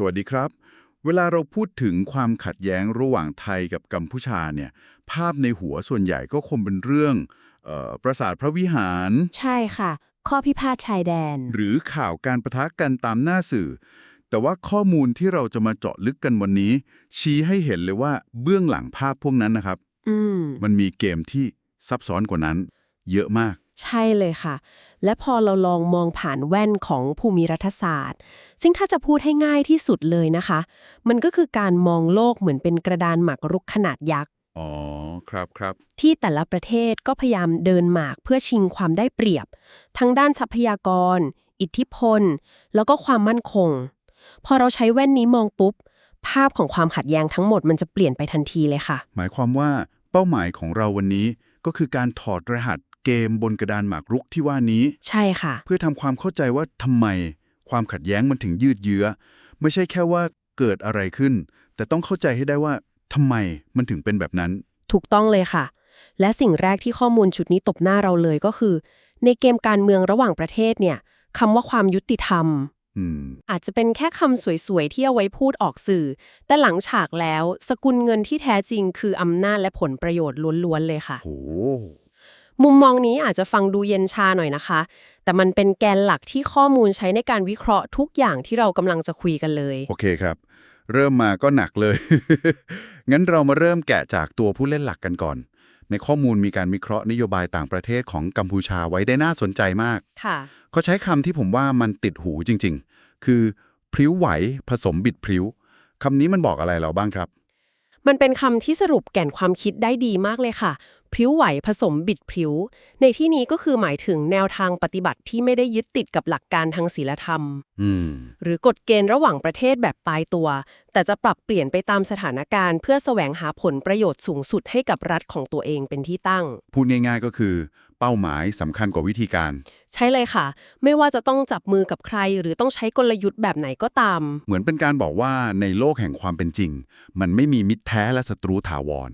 สวัสดีครับ เวลาเราพูดถึงความขัดแย้งระหว่างไทยกับกัมพูชาเนี่ย ภาพในหัวส่วนใหญ่ก็คงเป็นเรื่องเออปราสาทพระวิหาร ใช่ค่ะ ข้อพิพาทชายแดน หรือข่าวการประทะกันตามหน้าสื่อ แต่ว่าข้อมูลที่เราจะมาเจาะลึกกันวันนี้ ชี้ให้เห็นเลยว่าเบื้องหลังภาพพวกนั้นนะครับอืมมันมีเกมที่ซับซ้อนกว่านั้น เยอะมาก ใช่เลยค่ะ และพอเราลองมองผ่านแว่นของภูมิรัฐศาสตร์ ซึ่งถ้าจะพูดให้ง่ายที่สุดเลยนะคะ มันก็คือการมองโลกเหมือนเป็นกระดานหมากรุกขนาดยักษ์ อ๋อ ครับครับ ที่แต่ละประเทศก็พยายามเดินหมากเพื่อชิงความได้เปรียบ ทั้งด้านทรัพยากร อิทธิพล แล้วก็ความมั่นคง พอเราใช้แว่นนี้มองปุ๊บ ภาพของความขัดแย้งทั้งหมดมันจะเปลี่ยนไปทันทีเลยค่ะ หมายความว่าเป้าหมายของเราวันนี้ก็คือการถอดรหัส เกมบนกระดานหมากรุกที่ว่านี้ ใช่ค่ะ เพื่อทำความเข้าใจว่าทำไม ความขัดแย้งมันถึงยืดเยื้อ ไม่ใช่แค่ว่าเกิดอะไรขึ้น แต่ต้องเข้าใจให้ได้ว่าทำไมมันถึงเป็นแบบนั้น ถูกต้องเลยค่ะ และสิ่งแรกที่ข้อมูลชุดนี้ตบหน้าเราเลยก็คือ ในเกมการเมืองระหว่างประเทศเนี่ยคำว่าความยุติธรรมอืมอาจจะเป็นแค่คำสวยๆ ที่เอาไว้พูดออกสื่อ แต่หลังฉากแล้ว สกุลเงินที่แท้จริงคืออำนาจและผลประโยชน์ล้วนๆเลยค่ะโห มุมมองนี้อาจจะฟังดูเย็นชาหน่อยนะคะ แต่มันเป็นแกนหลักที่ข้อมูลใช้ในการวิเคราะห์ทุกอย่างที่เรากำลังจะคุยกันเลย โอเคครับ เริ่มมาก็หนักเลย งั้นเรามาเริ่มแกะจากตัวผู้เล่นหลักกันก่อน ในข้อมูลมีการวิเคราะห์นโยบายต่างประเทศของกัมพูชาไว้ได้น่าสนใจมากค่ะเขาใช้คำที่ผมว่ามันติดหูจริง ๆ คือพริ้วไหวผสมบิดพริ้วคำนี้มันบอกอะไรเราบ้างครับ มันเป็นคำที่สรุปแก่นความคิดได้ดีมากเลยค่ะ พริ้วไหวผสมบิดพริ้ว ในที่นี้ก็คือหมายถึงแนวทางปฏิบัติที่ไม่ได้ยึดติดกับหลักการทางศีลธรรมอืมหรือกฎเกณฑ์ระหว่างประเทศแบบปลายตัว แต่จะปรับเปลี่ยนไปตามสถานการณ์ เพื่อแสวงหาผลประโยชน์สูงสุดให้กับรัฐของตัวเองเป็นที่ตั้ง พูดง่ายๆก็คือ เป้าหมายสำคัญกว่าวิธีการ ใช่เลยค่ะ ไม่ว่าจะต้องจับมือกับใคร หรือต้องใช้กลยุทธ์แบบไหนก็ตาม เหมือนเป็นการบอกว่าในโลกแห่งความเป็นจริง มันไม่มีมิตรแท้และศัตรูถาวร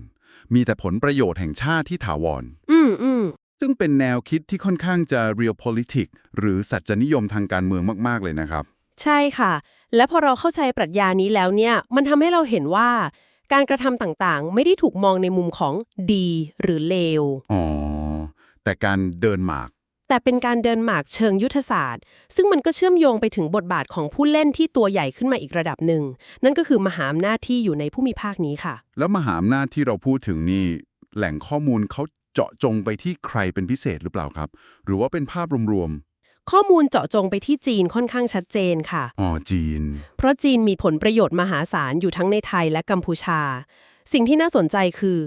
มีแต่ผลประโยชน์แห่งชาติที่ถาวร อืมอืมซึ่งเป็นแนวคิดที่ค่อนข้างจะ real politics หรือสัจจนิยมทางการเมืองมาก ๆ เลยนะครับ ใช่ค่ะ และพอเราเข้าใจปรัชญานี้แล้วเนี่ย มันทำให้เราเห็นว่า การกระทำต่างๆ ไม่ได้ถูกมองในมุมของดีหรือเลว อ๋อ แต่การเดินหมาก แต่เป็นการเดินหมากเชิงยุทธศาสตร์ ซึ่งมันก็เชื่อมโยงไปถึงบทบาทของผู้เล่นที่ตัวใหญ่ขึ้นมาอีกระดับหนึ่ง นั่นก็คือมหาอำนาจที่อยู่ในผู้มีภาคนี้ค่ะ แล้วมหาอำนาจที่เราพูดถึงนี่ แหล่งข้อมูลเขาเจาะจงไปที่ใครเป็นพิเศษหรือเปล่าครับ หรือว่าเป็นภาพรวมข้อมูลเจาะจงไปที่จีนค่อนข้างชัดเจนค่ะๆอ๋อจีน เพราะจีนมีผลประโยชน์มหาศาลอยู่ทั้งในไทยและกัมพูชา สิ่งที่น่าสนใจคือ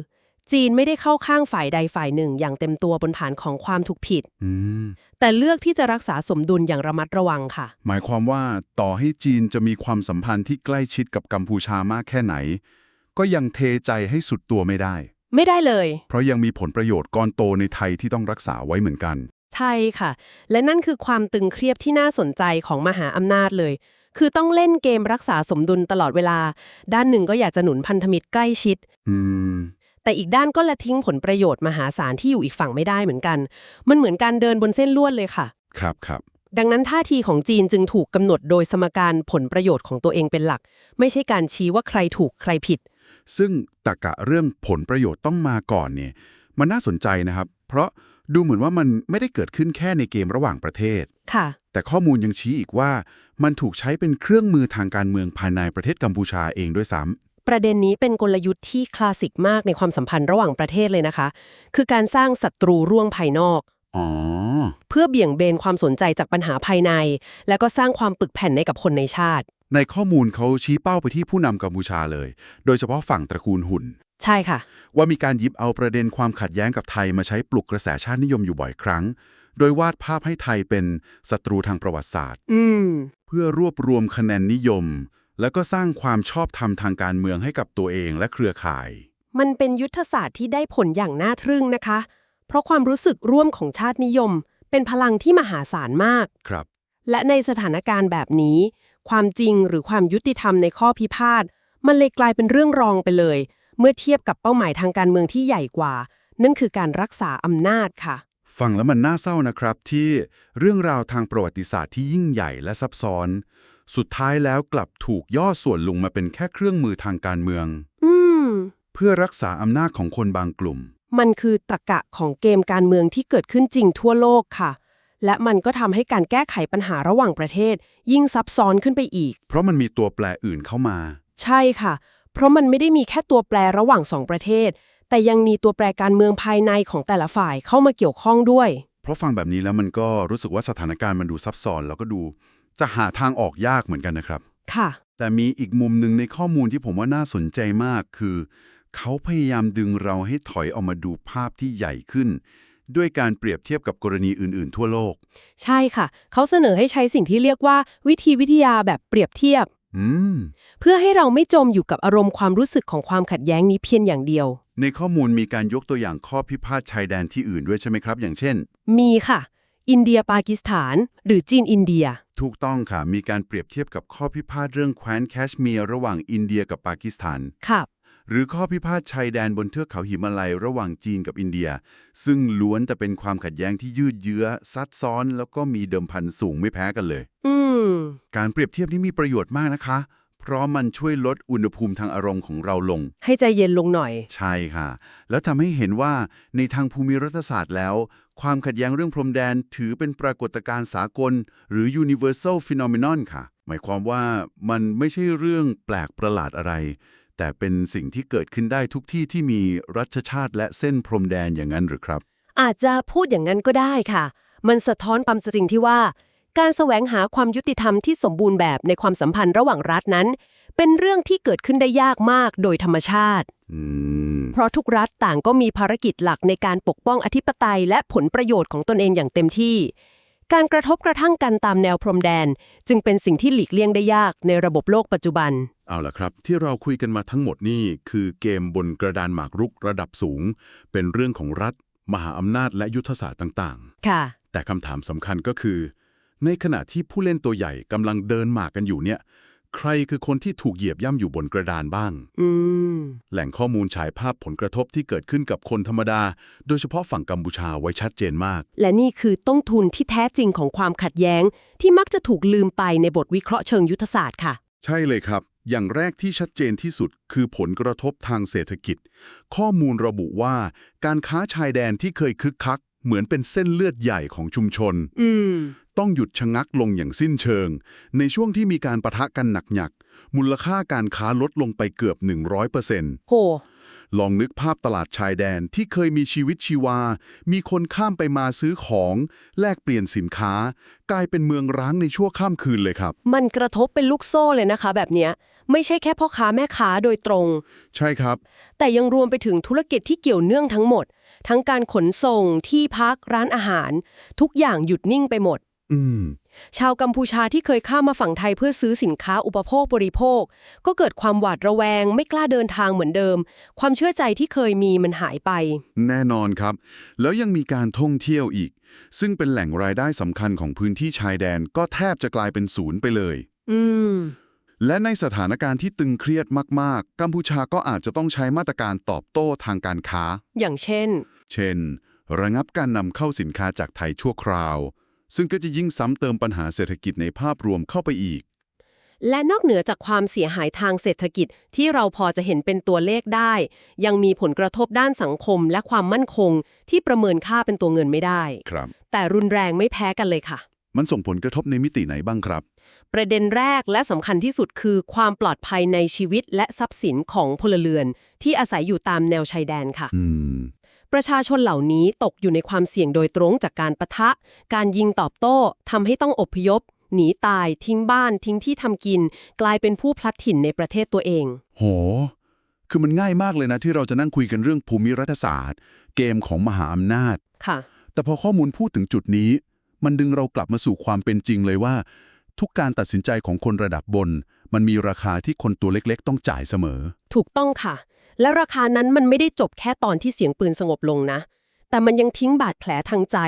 จีนไม่ได้เข้าข้างฝ่ายใดฝ่ายหนึ่ง อย่างเต็มตัวบนฐานของความถูกผิดอืมแต่เลือกที่จะรักษาสมดุลอย่างระมัดระวังค่ะ หมายความว่าต่อให้จีนจะมีความสัมพันธ์ที่ใกล้ชิดกับกัมพูชามากแค่ไหน ก็ยังเทใจให้สุดตัวไม่ได้ ไม่ได้เลย เพราะยังมีผลประโยชน์ก้อนโตในไทยที่ต้องรักษาไว้เหมือนกัน ใช่ค่ะ และนั่นคือความตึงเครียดที่น่าสนใจของมหาอำนาจเลย คือต้องเล่นเกมรักษาสมดุลตลอดเวลา ด้านหนึ่งก็อยากจะหนุนพันธมิตรใกล้ชิด อืม แต่อีกด้านก็ละทิ้งผลประโยชน์มหาศาลที่อยู่อีกฝั่งไม่ได้เหมือนกัน มันเหมือนการเดินบนเส้นลวดเลยค่ะ ครับครับดังนั้นท่าทีของจีนจึงถูกกำหนดโดยสมการผลประโยชน์ของตัวเองเป็นหลัก ไม่ใช่การชี้ว่าใครถูกใครผิด ซึ่งตรกะเรื่องผลประโยชน์ต้องมาก่อนเนี่ยมันน่าสนใจนะครับ เพราะดูเหมือนว่ามันไม่ได้เกิดขึ้นแค่ในเกมระหว่างประเทศ ค่ะ แต่ข้อมูลยังชี้อีกว่า มันถูกใช้เป็นเครื่องมือทางการเมืองภายในประเทศกัมพูชาเองด้วยซ้ำ ประเด็นนี้เป็นกลยุทธ์ที่คลาสสิกมากในความสัมพันธ์ระหว่างประเทศเลยนะคะ คือการสร้างศัตรูร่วงภายนอกอ๋อเพื่อเบี่ยงเบนความสนใจจากปัญหาภายใน แล้วก็สร้างความปึกแผ่นให้กับคนในชาติ ในข้อมูลเขาชี้เป้าไปที่ผู้นำกัมพูชาเลย โดยเฉพาะฝั่งตระกูลหุ่น ใช่ค่ะ ว่ามีการหยิบเอาประเด็นความขัดแย้งกับไทยมาใช้ปลุกกระแสชาตินิยมอยู่บ่อยครั้ง โดยวาดภาพให้ไทยเป็นศัตรูทางประวัติศาสตร์อืมเพื่อรวบรวมคะแนนนิยม แล้วก็สร้างความชอบธรรมทางการเมืองให้กับตัวเองและเครือข่าย มันเป็นยุทธศาสตร์ที่ได้ผลอย่างน่าทึ่งนะคะ เพราะความรู้สึกร่วมของชาตินิยม เป็นพลังที่มหาศาลมาก ครับ และในสถานการณ์แบบนี้ ความจริงหรือความยุติธรรมในข้อพิพาท มันเลยกลายเป็นเรื่องรองไปเลย เมื่อเทียบกับเป้าหมายทางการเมืองที่ใหญ่กว่า นั่นคือการรักษาอำนาจค่ะฟังแล้วมันน่าเศร้านะครับที่เรื่องราวทางประวัติศาสตร์ที่ยิ่งใหญ่และซับซ้อน สุดท้ายแล้วกลับถูกย่อส่วนลงมาเป็นแค่เครื่องมือทางการเมือง อืม เพื่อรักษาอำนาจของคนบางกลุ่ม มันคือตรกกะของเกมการเมืองที่เกิดขึ้นจริงทั่วโลกค่ะ และมันก็ทำให้การแก้ไขปัญหาระหว่างประเทศ ยิ่งซับซ้อนขึ้นไปอีก เพราะมันมีตัวแปรอื่นเข้ามา ใช่ค่ะ เพราะมันไม่ได้มีแค่ตัวแปรระหว่างสองประเทศ แต่ยังมีตัวแปรการเมืองภายในของแต่ละฝ่ายเข้ามาเกี่ยวข้องด้วย เพราะฟังแบบนี้แล้วมันก็รู้สึกว่าสถานการณ์มันดูซับซ้อนแล้วก็ดู จะหาทางออกยากเหมือนกันนะครับ ค่ะ แต่มีอีกมุมหนึ่งในข้อมูลที่ผมว่าน่าสนใจมากคือ เขาพยายามดึงเราให้ถอยออกมาดูภาพที่ใหญ่ขึ้น ด้วยการเปรียบเทียบกับกรณีอื่น ๆ ทั่วโลก ใช่ค่ะ เขาเสนอให้ใช้สิ่งที่เรียกว่าวิธีวิทยาแบบเปรียบเทียบ อืม เพื่อให้เราไม่จมอยู่กับอารมณ์ความรู้สึกของความขัดแย้งนี้เพียงอย่างเดียว ในข้อมูลมีการยกตัวอย่างข้อพิพาทชายแดนที่อื่นด้วยใช่ไหมครับ อย่างเช่น มีค่ะ อินเดียปากีสถาน หรือจีนอินเดีย ถูกต้องค่ะ มีการเปรียบเทียบกับข้อพิพาทเรื่องแคว้นแคชเมียร์ระหว่างอินเดียกับปากีสถานค่ะหรือข้อพิพาทชายแดนบนเทือกเขาหิมาลัยระหว่างจีนกับอินเดีย ซึ่งล้วนแต่เป็นความขัดแย้งที่ยืดเยื้อ ซับซ้อน แล้วก็มีเดิมพันสูงไม่แพ้กันเลย อืม การเปรียบเทียบนี้มีประโยชน์มากนะคะ เพราะมันช่วยลดอุณหภูมิทางอารมณ์ของเราลง ให้ใจเย็นลงหน่อย ใช่ค่ะ แล้วทำให้เห็นว่าในทางภูมิรัฐศาสตร์แล้ว ความขัดแย้งเรื่องพรมแดนถือเป็นปรากฏการณ์สากล หรือ universal phenomenon ค่ะ หมายความว่ามันไม่ใช่เรื่องแปลกประหลาดอะไร แต่เป็นสิ่งที่เกิดขึ้นได้ทุกที่ที่มีรัชชาติและเส้นพรมแดนอย่างนั้นหรือครับ อาจจะพูดอย่างนั้นก็ได้ค่ะ มันสะท้อนความจริงที่ว่า การแสวงหาความยุติธรรมที่สมบูรณ์แบบในความสัมพันธ์ระหว่างรัฐนั้น เป็นเรื่องที่เกิดขึ้นได้ยากมากโดยธรรมชาติอืมเพราะทุกรัฐต่างก็มีภารกิจหลักในการปกป้องอธิปไตยและผลประโยชน์ของตนเองอย่างเต็มที่ การกระทบกระทั่งกันตามแนวพรมแดน จึงเป็นสิ่งที่หลีกเลี่ยงได้ยากในระบบโลกปัจจุบัน เอาล่ะครับ ที่เราคุยกันมาทั้งหมดนี่คือเกมบนกระดานหมากรุกระดับสูง เป็นเรื่องของรัฐ มหาอำนาจและยุทธศาสตร์ต่างค่ะๆแต่คำถามสำคัญก็คือ ในขณะที่ผู้เล่นตัวใหญ่กำลังเดินหมากกันอยู่เนี่ย ใครคือคนที่ถูกเหยียบย่ำอยู่บนกระดานบ้างอืมแหล่งข้อมูลฉายภาพผลกระทบที่เกิดขึ้นกับคนธรรมดา โดยเฉพาะฝั่งกัมพูชาไว้ชัดเจนมาก และนี่คือต้นทุนที่แท้จริงของความขัดแย้ง ที่มักจะถูกลืมไปในบทวิเคราะห์เชิงยุทธศาสตร์ค่ะ ใช่เลยครับอย่างแรกที่ชัดเจนที่สุดคือผลกระทบทางเศรษฐกิจ ข้อมูลระบุว่า การค้าชายแดนที่เคยคึกคัก เหมือนเป็นเส้นเลือดใหญ่ของชุมชนอืมต้องหยุดชะงักลงอย่างสิ้นเชิง ในช่วงที่มีการประทะกันหนักหยักมูลค่าการค้าลดลงไปเกือบ 100%โห ลองนึกภาพตลาดชายแดนที่เคยมีชีวิตชีวา มีคนข้ามไปมาซื้อของ แลกเปลี่ยนสินค้า กลายเป็นเมืองร้างในชั่วข้ามคืนเลยครับ มันกระทบเป็นลูกโซ่เลยนะคะ แบบเนี้ยไม่ใช่แค่พ่อค้าแม่ค้าโดยตรง ใช่ครับ แต่ยังรวมไปถึงธุรกิจที่เกี่ยวเนื่องทั้งหมด ทั้งการขนส่งที่พักร้านอาหาร ทุกอย่างหยุดนิ่งไปหมด อืม ชาวกัมพูชาที่เคยข้ามมาฝั่งไทยเพื่อซื้อสินค้าอุปโภคบริโภค ก็เกิดความหวาดระแวง ไม่กล้าเดินทางเหมือนเดิม ความเชื่อใจที่เคยมีมันหายไป แน่นอนครับ แล้วยังมีการท่องเที่ยวอีก ซึ่งเป็นแหล่งรายได้สำคัญของพื้นที่ชายแดนก็แทบจะกลายเป็นศูนย์ไปเลย อืมและในสถานการณ์ที่ตึงเครียดมาก ๆ กัมพูชาก็อาจจะต้องใช้มาตรการตอบโต้ทางการค้า อย่างเช่น เช่น ระงับการนำเข้าสินค้าจากไทยชั่วคราว ซึ่งก็จะยิ่งซ้ำเติมปัญหาเศรษฐกิจในภาพรวมเข้าไปอีก และนอกเหนือจากความเสียหายทางเศรษฐกิจที่เราพอจะเห็นเป็นตัวเลขได้ ยังมีผลกระทบด้านสังคมและความมั่นคง ที่ประเมินค่าเป็นตัวเงินไม่ได้ ครับ แต่รุนแรงไม่แพ้กันเลยค่ะ มันส่งผลกระทบในมิติไหนบ้างครับ ประเด็นแรกและสำคัญที่สุดคือ ความปลอดภัยในชีวิตและทรัพย์สินของพลเรือน ที่อาศัยอยู่ตามแนวชายแดนค่ะ อืม ประชาชนเหล่านี้ตกอยู่ในความเสี่ยงโดยตรงจากการประทะ การยิงตอบโต้ทำให้ต้องอพยพ หนีตาย ทิ้งบ้าน ทิ้งที่ทำกิน กลายเป็นผู้พลัดถิ่นในประเทศตัวเอง โห คือมันง่ายมากเลยนะ ที่เราจะนั่งคุยกันเรื่องภูมิรัฐศาสตร์ เกมของมหาอำนาจ ค่ะ แต่พอข้อมูลพูดถึงจุดนี้ มันดึงเรากลับมาสู่ความเป็นจริงเลยว่า ทุกการตัดสินใจของคนระดับบน มันมีราคาที่คนตัวเล็กๆ ต้องจ่ายเสมอ ถูกต้องค่ะ และราคานั้นมันไม่ได้จบแค่ตอนที่เสียงปืนสงบลงนะ แต่มันยังทิ้งบาดแผลทางใจ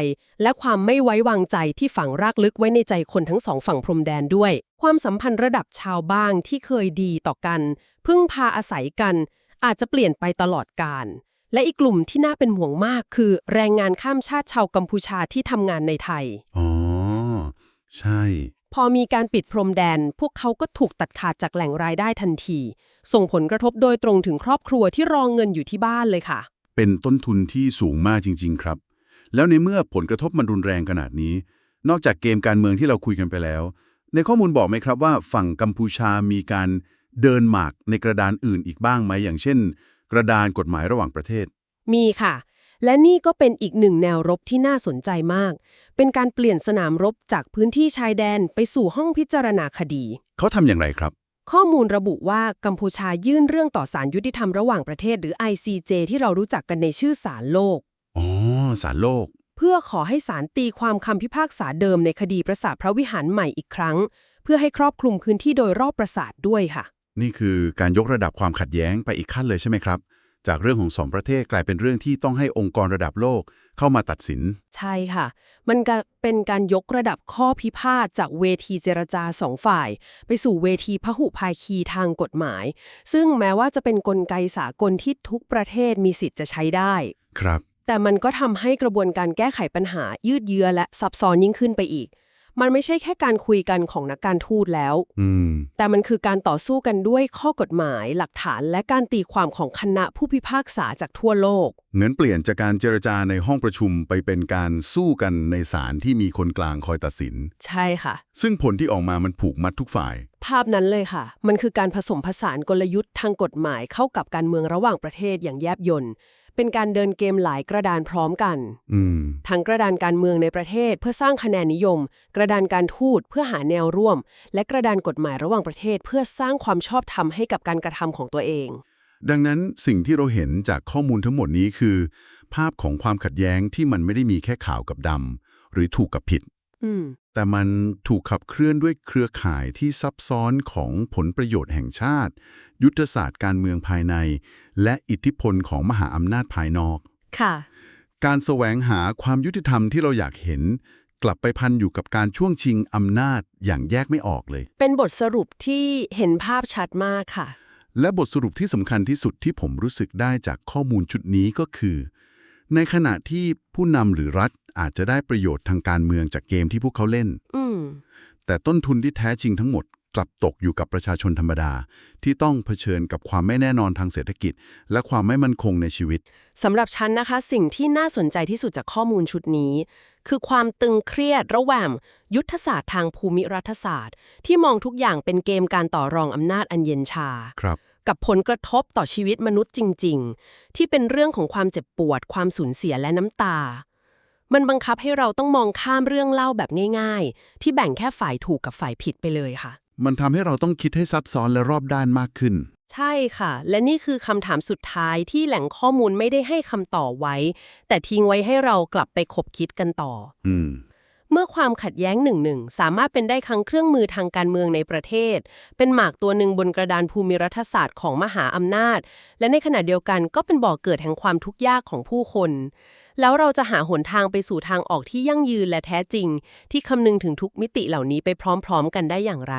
และความไม่ไว้วางใจที่ฝังรากลึกไว้ในใจคนทั้งสองฝั่งพรมแดนด้วย ความสัมพันธ์ระดับชาวบ้างที่เคยดีต่อกัน พึ่งพาอาศัยกัน อาจจะเปลี่ยนไปตลอดกาลและอีกกลุ่มที่น่าเป็นห่วงมากคือ แรงงานข้ามชาติชาวกัมพูชาที่ทำงานในไทย อ๋อ ใช่ พอมีการปิดพรมแดน พวกเขาก็ถูกตัดขาดจากแหล่งรายได้ทันที ส่งผลกระทบโดยตรงถึงครอบครัวที่รองเงินอยู่ที่บ้านเลยค่ะ เป็นต้นทุนที่สูงมากจริง ๆ ครับ แล้วในเมื่อผลกระทบมันรุนแรงขนาดนี้ นอกจากเกมการเมืองที่เราคุยกันไปแล้ว ในข้อมูลบอกไหมครับว่าฝั่งกัมพูชามีการเดินหมากในกระดานอื่นอีกบ้างไหมอย่างเช่น กระดานกฎหมายระหว่างประเทศ มีค่ะ และนี่ก็เป็นอีกหนึ่งแนวรบที่น่าสนใจมาก เป็นการเปลี่ยนสนามรบจากพื้นที่ชายแดนไปสู่ห้องพิจารณาคดี เขาทำอย่างไรครับ ข้อมูลระบุว่ากัมพูชายื่นเรื่องต่อศาลยุติธรรมระหว่างประเทศหรือ ICJ ที่เรารู้จักกันในชื่อศาลโลก อ๋อสารโลก เพื่อขอให้ศาลตีความคำพิพากษาเดิมในคดีปราสาทพระวิหารใหม่อีกครั้ง เพื่อให้ครอบคลุมพื้นที่โดยรอบปราสาทด้วยค่ะ นี่คือการยกระดับความขัดแย้งไปอีกขั้นเลยใช่ไหมครับ จากเรื่องของสองประเทศกลายเป็นเรื่องที่ต้องให้องค์กรระดับโลกเข้ามาตัดสิน ใช่ค่ะ มันก็เป็นการยกระดับข้อพิพาทจากเวทีเจรจาสองฝ่าย ไปสู่เวทีพหุภาคีทางกฎหมาย ซึ่งแม้ว่าจะเป็นนกลไกสากลที่ทุกประเทศมีสิทธิ์จะใช้ได้ ครับ แต่มันก็ทำให้กระบวนการแก้ไขปัญหายืดเยื้อและซับซ้อนยิ่งขึ้นไปอีก มันไม่ใช่แค่การคุยกันของนักการทูตแล้วอืมแต่มันคือการต่อสู้กันด้วยข้อกฎหมาย หลักฐานและการตีความของคณะผู้พิพากษาจากทั่วโลกเหมือนเปลี่ยนจากการเจรจาในห้องประชุมไปเป็นการสู้กันในศาลที่มีคนกลางคอยตัดสิน ใช่ค่ะ ซึ่งผลที่ออกมามันผูกมัดทุกฝ่าย ภาพนั้นเลยค่ะ มันคือการผสมผสานกลยุทธ์ทางกฎหมายเข้ากับการเมืองระหว่างประเทศอย่างแยบยล เป็นการเดินเกมหลายกระดานพร้อมกันอืมทั้งกระดานการเมืองในประเทศเพื่อสร้างคะแนนนิยม กระดานการทูตเพื่อหาแนวร่วม และกระดานกฎหมายระหว่างประเทศ เพื่อสร้างความชอบธรรมให้กับการกระทำของตัวเอง ดังนั้นสิ่งที่เราเห็นจากข้อมูลทั้งหมดนี้คือ ภาพของความขัดแย้งที่มันไม่ได้มีแค่ขาวกับดำหรือถูกกับผิดอืม แต่มันถูกขับเคลื่อนด้วยเครือข่ายที่ซับซ้อนของผลประโยชน์แห่งชาติ ยุทธศาสตร์การเมืองภายใน และอิทธิพลของมหาอำนาจภายนอก ค่ะ การแสวงหาความยุติธรรมที่เราอยากเห็น กลับไปพันอยู่กับการช่วงชิงอำนาจอย่างแยกไม่ออกเลย เป็นบทสรุปที่เห็นภาพชัดมากค่ะ และบทสรุปที่สำคัญที่สุดที่ผมรู้สึกได้จากข้อมูลชุดนี้ก็คือ ในขณะที่ผู้นำหรือรัฐอาจจะได้ประโยชน์ทางการเมืองจากเกมที่พวกเขาเล่น อืม แต่ต้นทุนที่แท้จริงทั้งหมดกลับตกอยู่กับประชาชนธรรมดา ที่ต้องเผชิญกับความไม่แน่นอนทางเศรษฐกิจ และความไม่มั่นคงในชีวิต สำหรับฉันนะคะ สิ่งที่น่าสนใจที่สุดจากข้อมูลชุดนี้ คือความตึงเครียดระหว่างยุทธศาสตร์ทางภูมิรัฐศาสตร์ ที่มองทุกอย่างเป็นเกมการต่อรองอำนาจอันเย็นชา ครับกับผลกระทบต่อชีวิตมนุษย์จริง ๆ ที่เป็นเรื่องของความเจ็บปวด ความสูญเสียและน้ำตา มันบังคับให้เราต้องมองข้ามเรื่องเล่าแบบง่าย ๆ ที่แบ่งแค่ฝ่ายถูกกับฝ่ายผิดไปเลยค่ะ มันทำให้เราต้องคิดให้ซับซ้อนและรอบด้านมากขึ้น ใช่ค่ะ และนี่คือคำถามสุดท้ายที่แหล่งข้อมูลไม่ได้ให้คำตอบไว้ แต่ทิ้งไว้ให้เรากลับไปคบคิดกันต่อ อืม เมื่อความขัดแย้งหนึ่งหนึ่งสามารถเป็นได้ทั้งเครื่องมือทางการเมืองในประเทศ เป็นหมากตัวหนึ่งบนกระดานภูมิรัฐศาสตร์ของมหาอำนาจ และในขณะเดียวกันก็เป็นบ่อกเกิดแห่งความทุกข์ยากของผู้คน แล้วเราจะหาหนทางไปสู่ทางออกที่ยั่งยืนและแท้จริง ที่คำนึงถึงทุกมิติเหล่านี้ไปพร้อม ๆ กันได้อย่างไร